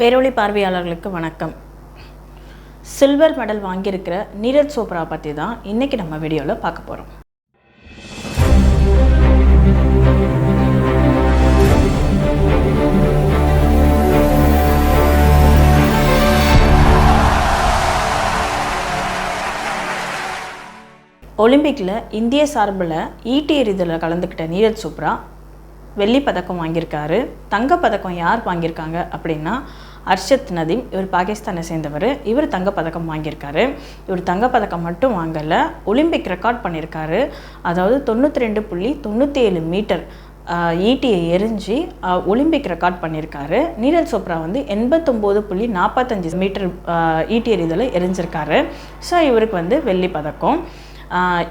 பேரொளி பார்வையாளர்களுக்கு வணக்கம். சில்வர் மெடல் வாங்கியிருக்கிற நீரஜ் சோப்ரா பற்றி தான் இன்றைக்கி நம்ம வீடியோவில் பார்க்க போகிறோம் ஒலிம்பிக்கில் இந்திய சார்பில் ஈட்டி எறிதலில் கலந்துக்கிட்ட நீரஜ் சோப்ரா வெள்ளி பதக்கம் வாங்கியிருக்காரு. தங்கப் பதக்கம் யார் வாங்கியிருக்காங்க அப்படின்னா அர்ஷத் நதீம் இவர் பாகிஸ்தானை சேர்ந்தவர். இவர் தங்கப் பதக்கம் வாங்கியிருக்காரு. இவர் தங்கப் பதக்கம் மட்டும் வாங்கலை ஒலிம்பிக் ரெக்கார்ட் பண்ணியிருக்காரு. அதாவது தொண்ணூற்றி ரெண்டு புள்ளி தொண்ணூற்றி ஏழு மீட்டர் ஈட்டியை எரிஞ்சு ஒலிம்பிக் ரெக்கார்ட் பண்ணியிருக்காரு. நீரஜ் சோப்ரா வந்து எண்பத்தொம்போது புள்ளி நாற்பத்தஞ்சு மீட்டர் ஈட்டி எறிதலை எரிஞ்சிருக்காரு ஸோ இவருக்கு வந்து வெள்ளி பதக்கம்.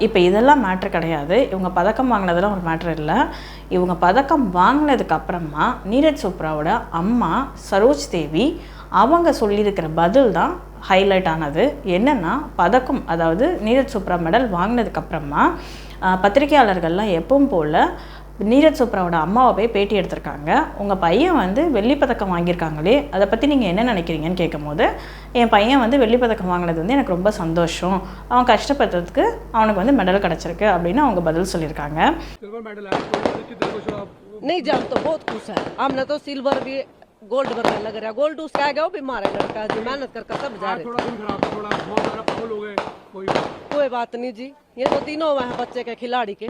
இப்போ இதெல்லாம் மேட்ரு கிடையாது. இவங்க பதக்கம் வாங்கினதெல்லாம் ஒரு மேட்ரு இல்லை. இவங்க பதக்கம் வாங்கினதுக்கு அப்புறமா நீரஜ் சோப்ராவோட அம்மா சரோஜ் தேவி அவங்க சொல்லியிருக்கிற பதில் தான் ஹைலைட் ஆனது. என்னென்னா பதக்கம் அதாவது நீரஜ் சோப்ரா மெடல் வாங்கினதுக்கப்புறமா பத்திரிகையாளர்கள்லாம் எப்பவும் போல் நீரஜ் சோப்ராவோட அம்மாவை போய் பேட்டி எடுத்திருக்காங்க உங்கள் பையன் வந்து வெள்ளிப் பதக்கம் வாங்கியிருக்காங்களே அதை பற்றி நீங்கள் என்ன நினைக்கிறீங்கன்னு கேட்கும்போது என் பையன் வந்து வெள்ளிப் பதக்கம் வாங்கினது வந்து எனக்கு ரொம்ப சந்தோஷம் அவன் கஷ்டப்பட்டதுக்கு அவனுக்கு வந்து மெடல் கிடச்சிருக்கு அப்படின்னு அவங்க பதில் சொல்லியிருக்காங்க सिल्वर मेडल है तो कितने खुश हो आप नहीं जान तो बहुत खुश है हमने तो सिल्वर भी गोल्ड बनने लग रहा गोल्ड उसका आ गया वो बीमार है लड़का जी मेहनत कर कर सब जा आज रहे थोड़ा दिन खराब था थोड़ा बहुत सारा पागल हो गए कोई कोई बात नहीं जी ये तो तीनों हैं बच्चे के खिलाड़ी के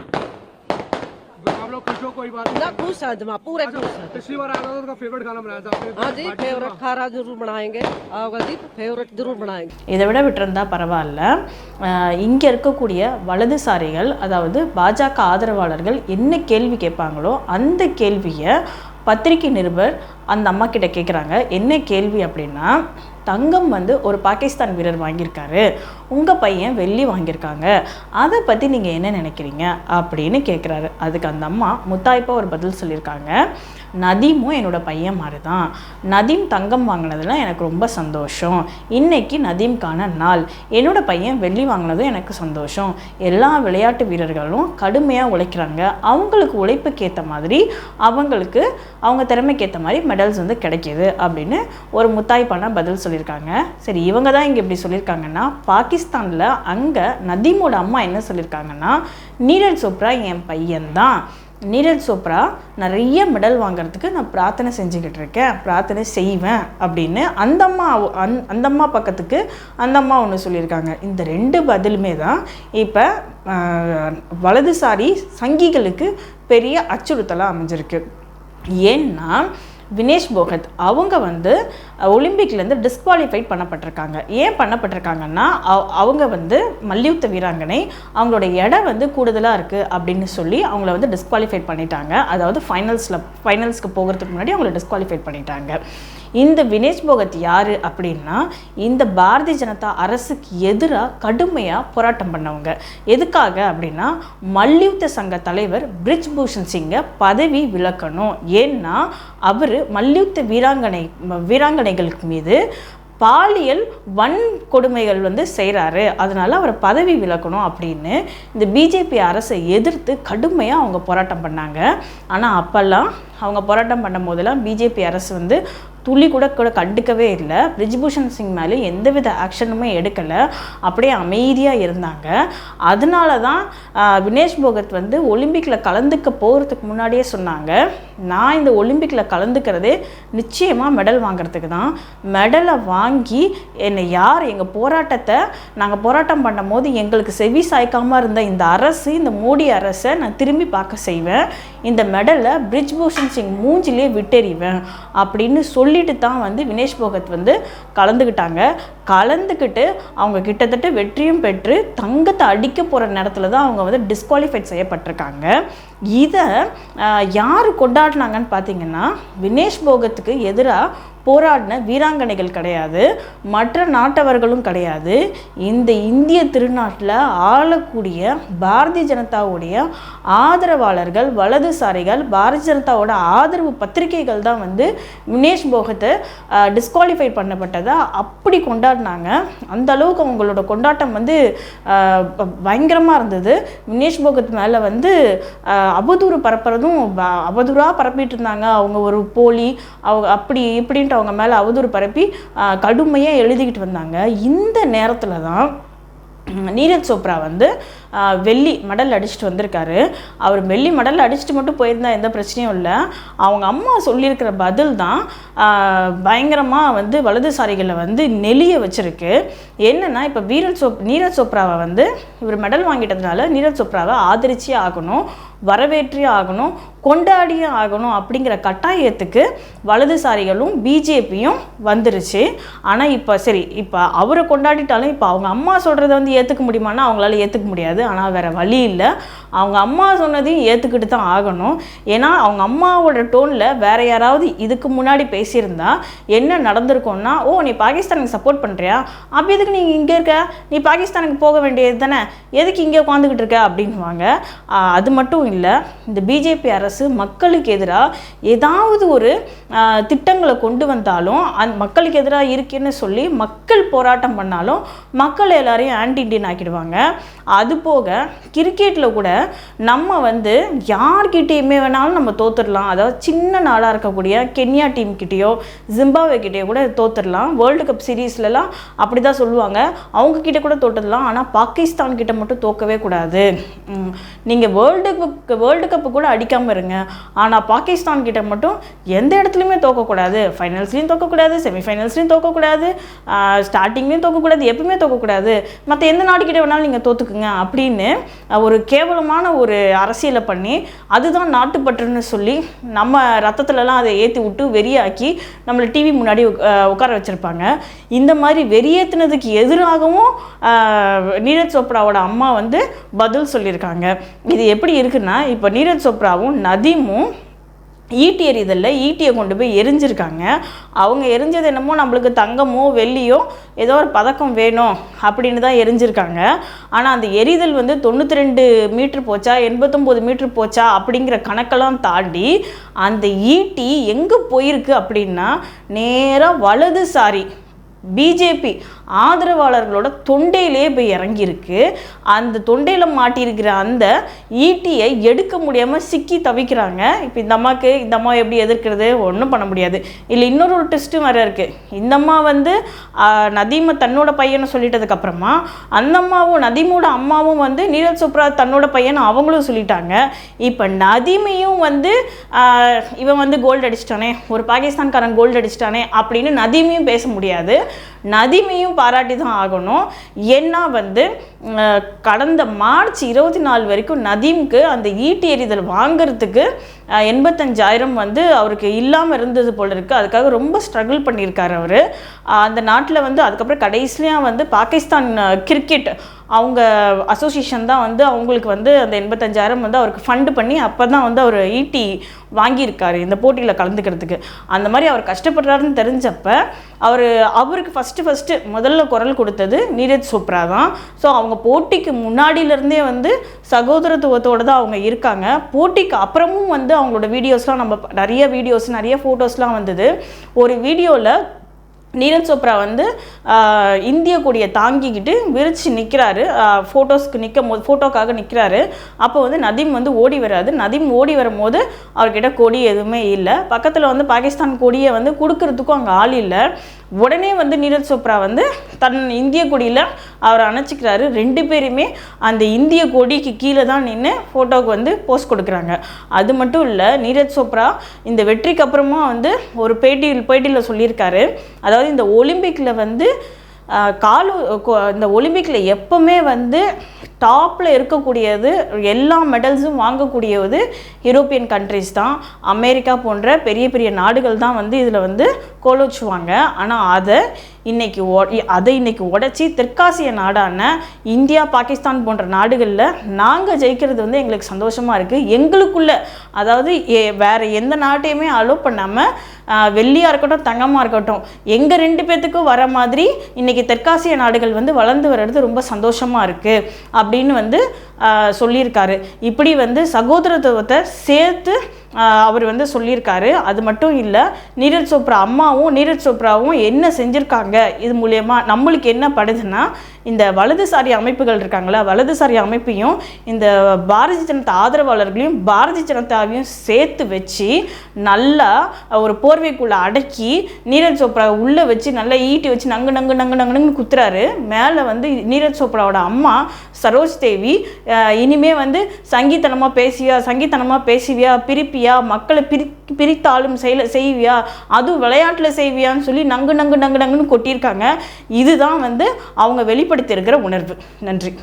आप लोग खुश हो कोई बात ना खुश है जमा पूरे खुश है नहीं पिछली बार आया था तो उसका फेवरेट खाना बनाया था आपने हाँ जी फेवरेट खाना जरूर बनाएंगे आओगा जी तो फेवरेट जरूर बनाएंगे இதை விட விட்டிருந்தா பரவாயில்ல இங்கே இருக்கக்கூடிய வலதுசாரிகள் அதாவது பாஜக ஆதரவாளர்கள் என்ன கேள்வி கேட்பாங்களோ அந்த கேள்வியை பத்திரிகை நிருபர் அந்த அம்மா கிட்ட கேட்குறாங்க என்ன கேள்வி அப்படின்னா தங்கம் வந்து ஒரு பாகிஸ்தான் வீரர் வாங்கியிருக்காரு. உங்கள் பையன் வெள்ளி வாங்கியிருக்காங்க. அதை பற்றி நீங்கள் என்ன நினைக்கிறீங்க? அப்படின்னு கேட்குறாரு அதுக்கு அந்த அம்மா முத்தாய்ப்பாக ஒரு பதில் சொல்லியிருக்காங்க. நதீமும் என்னோட பையன் மாதிரி தான் நதீம் தங்கம் வாங்கினதுல எனக்கு ரொம்ப சந்தோஷம். இன்றைக்கி நதீம்கான நாள். என்னோட பையன் வெள்ளி வாங்கினதும் எனக்கு சந்தோஷம். எல்லா விளையாட்டு வீரர்களும் கடுமையாக உழைக்கிறாங்க. அவங்களுக்கு உழைப்புக்கு ஏற்ற மாதிரி அவங்களுக்கு அவங்க திறமைக்கேற்ற மாதிரி மெடல்ஸ் வந்து கிடைக்கிது அப்படின்னு ஒரு முத்தாய்ப்பான பதில் சொல்லியிருக்காங்க. சரி இவங்க தான் இங்கே இப்படி சொல்லியிருக்காங்கன்னா பாகிஸ்தானில் அங்கே நதீமோட அம்மா என்ன சொல்லியிருக்காங்கன்னா நீரஜ் சோப்ரா என் பையன்தான். நீரஜ் சோப்ரா நிறைய மெடல் வாங்குறதுக்கு நான் பிரார்த்தனை செஞ்சுக்கிட்டு இருக்கேன். பிரார்த்தனை செய்வேன் அப்படின்னு அந்தம்மா அந் அந்தம்மா பக்கத்துக்கு அந்தம்மா ஒன்று சொல்லியிருக்காங்க. இந்த ரெண்டு பதிலுமே தான் இப்போ வலதுசாரி சங்கிகளுக்கு பெரிய அச்சுறுத்தலாக அமைஞ்சிருக்கு. ஏன்னா வினேஷ் போகத் அவங்க வந்து ஒலிம்பிக்லேருந்து டிஸ்குவாலிஃபைட் பண்ணப்பட்டிருக்காங்க. ஏன் பண்ணப்பட்டிருக்காங்கன்னா அவங்க வந்து மல்யுத்த வீராங்கனை அவங்களோட இடம் வந்து கூடுதலாக இருக்குது அப்படின்னு சொல்லி அவங்கள வந்து டிஸ்குவாலிஃபைட் பண்ணிட்டாங்க. அதாவது ஃபைனல்ஸில் ஃபைனல்ஸ்க்கு போகிறதுக்கு முன்னாடி அவங்கள டிஸ்குவாலிஃபைட் பண்ணிட்டாங்க. இந்த வினேஷ் போகத் யார் அப்படின்னா இந்த பாரதிய ஜனதா அரசுக்கு எதிராக கடுமையாக போராட்டம் பண்ணவங்க. எதுக்காக அப்படின்னா மல்யுத்த சங்க தலைவர் பிரிஜ் பூஷன் சிங்கை பதவி விலக்கணும். ஏன்னா அவர் மல்யுத்த வீராங்கனை வீராங்கனைகளுக்கு மீது பாலியல் வன்கொடுமைகள் வந்து செய்கிறாரு அதனால் அவரை பதவி விலக்கணும் அப்படின்னு இந்த பிஜேபி அரசை எதிர்த்து கடுமையாக அவங்க போராட்டம் பண்ணாங்க. ஆனால் அப்போல்லாம் அவங்க போராட்டம் பண்ணும் போதெல்லாம் பிஜேபி அரசு வந்து துளி கூட கூட கண்டுக்கவே இல்லை. பிரிஜ்பூஷன் சிங் மேலே எந்தவித ஆக்ஷனுமே எடுக்கலை. அப்படியே அமைதியாக இருந்தாங்க. அதனால தான் வினேஷ் போகத் வந்து ஒலிம்பிக்கில் கலந்துக்க போகிறதுக்கு முன்னாடியே சொன்னாங்க. நான் இந்த ஒலிம்பிக்கில் கலந்துக்கிறதே நிச்சயமாக மெடல் வாங்குறதுக்கு தான். மெடலை வாங்கி என்னை யார் எங்கள் போராட்டத்தை நாங்கள் போராட்டம் பண்ணும்போது எங்களுக்கு செவி சாய்க்காமல் இருந்த இந்த அரசு இந்த மோடி அரசை நான் திரும்பி பார்க்க செய்வேன். இந்த மெடலை பிரிஜ்பூஷன் சிங் மூஞ்சிலே விட்டெறிவேன் அப்படின்னு சொல்லிட்டு தான் வந்து வினேஷ் போகத் வந்து கலந்துக்கிட்டாங்க கலந்துக்கிட்டு அவங்க கிட்டத்தட்ட வெற்றியும் பெற்று தங்கத்தை அடிக்க போகிற நேரத்தில் தான் அவங்க வந்து டிஸ்குவாலிஃபைட் செய்யப்பட்டிருக்காங்க. இதை யார் கொண்டாடினாங்கன்னு பார்த்தீங்கன்னா வினேஷ் போகத்துக்கு எதிராக போராடின வீராங்கனைகள் கிடையாது. மற்ற நாட்டவர்களும் கிடையாது. இந்த இந்திய திருநாட்டில் ஆளக்கூடிய பாரதிய ஜனதாவுடைய ஆதரவாளர்கள் வலதுசாரிகள் பாரதிய ஜனதாவோட ஆதரவு பத்திரிகைகள் தான் வந்து வினேஷ் போகத்தை டிஸ்குவாலிஃபை பண்ணப்பட்டதை அப்படி கொண்டாடி கொண்டாடினாங்க. அந்த அளவுக்கு அவங்களோட கொண்டாட்டம் வந்து பயங்கரமாக இருந்தது. வினேஷ் போகத் மேலே வந்து அபதூறு அவதூறு பரப்புறதும் ப- அவதூறாக பரப்பிட்டு இருந்தாங்க. அவங்க ஒரு போலி அவங்க அப்படி இப்படின்ட்டு அவங்க மேலே அவதூறு பரப்பி கடுமையாக எழுதிக்கிட்டு வந்தாங்க. இந்த நேரத்தில் தான் நீரஜ் சோப்ரா வந்து வெள்ளி மெடல் அடிச்சுட்டு வந்திருக்காரு. அவர் வெள்ளி மெடல் அடிச்சுட்டு மட்டும் போயிருந்தா எந்த பிரச்சனையும் இல்லை. அவங்க அம்மா சொல்லியிருக்கிற பதில் தான் பயங்கரமாக வந்து வலதுசாரிகளை வந்து நெளிய வச்சுருக்கு. என்னென்னா இப்போ வீரன் சோப் நீரஜ் சோப்ராவை வந்து இவர் மெடல் வாங்கிட்டதுனால நீரஜ் சோப்ராவை ஆதரிச்சே ஆகணும் வரவேற்றே ஆகணும் கொண்டாடியே ஆகணும் அப்படிங்கிற கட்டாயத்துக்கு வலதுசாரிகளும் பிஜேபியும் வந்துருச்சு. ஆனால் இப்போ சரி இப்போ அவரை கொண்டாடிட்டாலும் இப்போ அவங்க அம்மா சொல்கிறத வந்து ஏற்றுக்க முடியுமானா அவங்களால ஏற்றுக்க முடியாது. ஆனால் வேறு வழி இல்லை. அவங்க அம்மா சொன்னதையும் ஏற்றுக்கிட்டு தான் ஆகணும். ஏன்னா அவங்க அம்மாவோட டோனில் வேறு யாராவது இதுக்கு முன்னாடி பேசியிருந்தா என்ன நடந்திருக்கும்னா ஓ நீ பாகிஸ்தானுக்கு சப்போர்ட் பண்ணுறியா அப்போ எதுக்கு நீ இங்கே இருக்க? நீ பாகிஸ்தானுக்கு போக வேண்டியது தானே? எதுக்கு இங்கே உட்காந்துக்கிட்டு இருக்க? அப்படின்வாங்க அது மட்டும் இல்லை இந்த பிஜேபி அரசு மக்களுக்கு எதிராக ஏதாவது ஒரு திட்டங்களை கொண்டு வந்தாலும் அந் மக்களுக்கு எதிராக இருக்குன்னு சொல்லி மக்கள் போராட்டம் பண்ணாலும் மக்கள் எல்லாரையும் ஆன்டி இண்டியன் ஆக்கிடுவாங்க. அது போக கிரிக்கெட்டில் கூட நம்ம வந்து யார்கிட்டேயுமே வேணாலும் நம்ம தோத்துடலாம். அதாவது சின்ன நாடாக இருக்கக்கூடிய கென்யா டீம் கிட்டேயோ ஜிம்பாவே கிட்டேயோ கூட தோத்துடலாம். வேர்ல்டு கப் சீரீஸ்லலாம் அப்படி தான் சொல்லுவாங்க. அவங்க கிட்டே கூட தோத்துடலாம். ஆனால் பாகிஸ்தான் கிட்ட மட்டும் தோக்கவே கூடாது. நீங்கள் வேர்ல்டு கப் வேர்ல்டு கப்பு கூட அடிக்காமல் பாருங்க ஆனால் பாகிஸ்தான் கிட்ட மட்டும் எந்த இடத்துலையுமே தோக்கக்கூடாது. ஃபைனல்ஸ்லையும் தோக்கக்கூடாது செமிஃபைனல்ஸ்லையும் தோக்கக்கூடாது ஸ்டார்டிங்லேயும் தோக்கக்கூடாது எப்பவுமே தோக்கக்கூடாது. மற்ற எந்த நாட்டுக்கிட்ட வேணாலும் நீங்கள் தோத்துக்குங்க அப்படின்னு ஒரு கேவலமான ஒரு அரசியலை பண்ணி அதுதான் நாட்டுப்பற்றுன்னு சொல்லி நம்ம ரத்தத்துலலாம் அதை ஏற்றி விட்டு வெறியாக்கி நம்மளை டிவி முன்னாடி உட்கார வச்சுருப்பாங்க. இந்த மாதிரி வெறியேற்றினதுக்கு எதிராகவும் நீரஜ் சோப்ராவோட அம்மா வந்து பதில் சொல்லியிருக்காங்க. இது எப்படி இருக்குன்னா இப்போ நீரஜ் சோப்ராவும் நதீமும் ஈட்டி எறிதலில் ஈட்டியை கொண்டு போய் எரிஞ்சிருக்காங்க. அவங்க எரிஞ்சது என்னமோ நம்மளுக்கு தங்கமோ வெள்ளியோ ஏதோ ஒரு பதக்கம் வேணும் அப்படின்னு தான் எரிஞ்சிருக்காங்க. ஆனால் அந்த எரிதல் வந்து தொண்ணூற்றி ரெண்டு மீட்ரு போச்சா எண்பத்தொம்போது மீட்ரு போச்சா அப்படிங்கிற கணக்கெல்லாம் தாண்டி அந்த ஈட்டி எங்கே போயிருக்கு அப்படின்னா நேராக வலதுசாரி பிஜேபி ஆதரவாளர்களோட தொண்டையிலே போய் இறங்கியிருக்கு. அந்த தொண்டையில் மாட்டியிருக்கிற அந்த ஈட்டியை எடுக்க முடியாமல் சிக்கி தவிக்கிறாங்க. இப்போ இந்த அம்மாவுக்கு இந்த அம்மா எப்படி எதிர்க்கிறது? ஒன்றும் பண்ண முடியாது. இல்லை இன்னொரு ஒரு டெஸ்ட்டும் வேறு இருக்குது இந்த அம்மா வந்து நதீமை தன்னோட பையனை சொல்லிட்டதுக்கப்புறமா அந்த அம்மாவும் நதீமோட அம்மாவும் வந்து நீரஜ் சோப்ரா தன்னோட பையனை அவங்களும் சொல்லிட்டாங்க. இப்போ நதீமையும் வந்து இவன் வந்து கோல்டு அடிச்சிட்டானே ஒரு பாகிஸ்தான்காரன் கோல்டு அடிச்சிட்டானே அப்படின்னு நதீமையும் பேச முடியாது. நதீமையும் பாராட்டி தான் ஆகணும். ஏன்னா வந்து கடந்த மார்ச் இருபத்தி நாலு வரைக்கும் நதீம்க்கு அந்த ஈட்டி எறிதல் வாங்குறதுக்கு எண்பத்தஞ்சாயிரம் வந்து அவருக்கு இல்லாமல் இருந்தது போல இருக்குது அதுக்காக ரொம்ப ஸ்ட்ரகிள் பண்ணியிருக்காரு அவர். அந்த நாட்டில் வந்து அதுக்கப்புறம் கடைசியாக வந்து பாகிஸ்தான் கிரிக்கெட் அவங்க அசோசியேஷன் தான் வந்து அவங்களுக்கு வந்து அந்த எண்பத்தஞ்சாயிரம் வந்து அவருக்கு ஃபண்டு பண்ணி அப்போ தான் வந்து அவர் ஈட்டி வாங்கியிருக்காரு இந்த போட்டியில் கலந்துக்கிறதுக்கு. அந்த மாதிரி அவர் கஷ்டப்படுறாருன்னு தெரிஞ்சப்ப அவர் அவருக்கு ஃபஸ்ட்டு ஃபஸ்ட்டு முதல்ல குரல் கொடுத்தது நீரஜ் சோப்ரா தான். ஸோ அவங்க போட்டிக்கு முன்னாடியிலேருந்தே வந்து சகோதரத்துவத்தோடு தான் அவங்க இருக்காங்க. போட்டிக்கு அப்புறமும் வந்து அவங்களோட வீடியோஸ்லாம் நம்ம நிறைய வீடியோஸ் நிறைய ஃபோட்டோஸ்லாம் வந்தது. ஒரு வீடியோவில் நீரஜ் சோப்ரா வந்து இந்திய கொடியை தாங்கிக்கிட்டு விரிச்சு நிற்கிறாரு ஃபோட்டோஸ்க்கு நிற்கும் போது ஃபோட்டோக்காக நிற்கிறாரு அப்போ வந்து நதீம் வந்து ஓடி வராது. நதீம் ஓடி வரும்போது அவர்கிட்ட கொடி எதுவுமே இல்லை. பக்கத்தில் வந்து பாகிஸ்தான் கொடியை வந்து கொடுக்கறதுக்கும் அங்கே ஆள் இல்லை. உடனே வந்து நீரஜ் சோப்ரா வந்து தன் இந்திய கொடியில் அவர் அணைச்சிக்கிறாரு. ரெண்டு பேருமே அந்த இந்திய கொடிக்கு கீழே தான் நின்று ஃபோட்டோவுக்கு வந்து போஸ்ட் கொடுக்குறாங்க. அது மட்டும் இல்லை நீரஜ் சோப்ரா இந்த வெற்றிக்கு அப்புறமா வந்து ஒரு பேட்டியில் பேட்டியில் சொல்லியிருக்காரு. அதாவது இந்த ஒலிம்பிக்கில் வந்து காலு இந்த ஒலிம்பிக்கில் எப்பவுமே வந்து டாப்பில் இருக்கக்கூடியது எல்லா மெடல்ஸும் வாங்கக்கூடியது யூரோப்பியன் கண்ட்ரிஸ் தான். அமெரிக்கா போன்ற பெரிய பெரிய நாடுகள் தான் வந்து இதில் வந்து கோலோச்சுவாங்க ஆனால் அதை இன்னைக்கு ஒ- அதை இன்னைக்கு உடச்சி தெற்காசிய நாடான இந்தியா பாகிஸ்தான் போன்ற நாடுகளில் நாங்கள் ஜெயிக்கிறது வந்து எங்களுக்கு சந்தோஷமாக இருக்குது எங்களுக்குள்ள அதாவது ஏ வேறு எந்த நாட்டையுமே அலோவ் பண்ணாமல் வெள்ளியாக இருக்கட்டும் தங்கமாக இருக்கட்டும் எங்கள் ரெண்டு பேர்த்துக்கும் வர மாதிரி இன்றைக்கி தெற்காசிய நாடுகள் வந்து வளர்ந்து வர்றது ரொம்ப சந்தோஷமாக இருக்குது அப்படின்னு வந்து சொல்லியிருக்காரு. இப்படி வந்து சகோதரத்துவத்தை சேர்த்து அவர் வந்து சொல்லியிருக்காரு. அது மட்டும் இல்லை நீரஜ் சோப்ரா அம்மாவும் நீரஜ் சோப்ராவும் என்ன செஞ்சுருக்காங்க இது மூலயமா நம்மளுக்கு என்ன படுதுன்னா இந்த வலதுசாரி அமைப்புகள் இருக்காங்களா வலதுசாரி அமைப்பையும் இந்த பாரதிய ஜனதா ஆதரவாளர்களையும் பாரதிய ஜனதாவையும் சேர்த்து வச்சு நல்லா ஒரு போர்வைக்குள்ளே அடக்கி நீரஜ் சோப்ரா உள்ளே வச்சு நல்லா ஈட்டி வச்சு நங்கு நங்கு நங்கு நங்குன்னு குத்துறாரு. மேலே வந்து நீரஜ் சோப்ராவோட அம்மா சரோஜ் தேவி இனிமே வந்து சங்கீத்தனமாக பேசியா சங்கீத்தனமாக பேசுவியா பிரிப்பியா மக்களை பிரி பிரித்தாலும் செயல செய்வியா அதுவும் விளையாட்டில் செய்வியான்னு சொல்லி நங்கு நங்கு நங்கு நங்குன்னு கொட்டியிருக்காங்க. இதுதான் வந்து அவங்க வெளி வெளிப்படுத்தியிருக்கிற உணர்வு. நன்றி.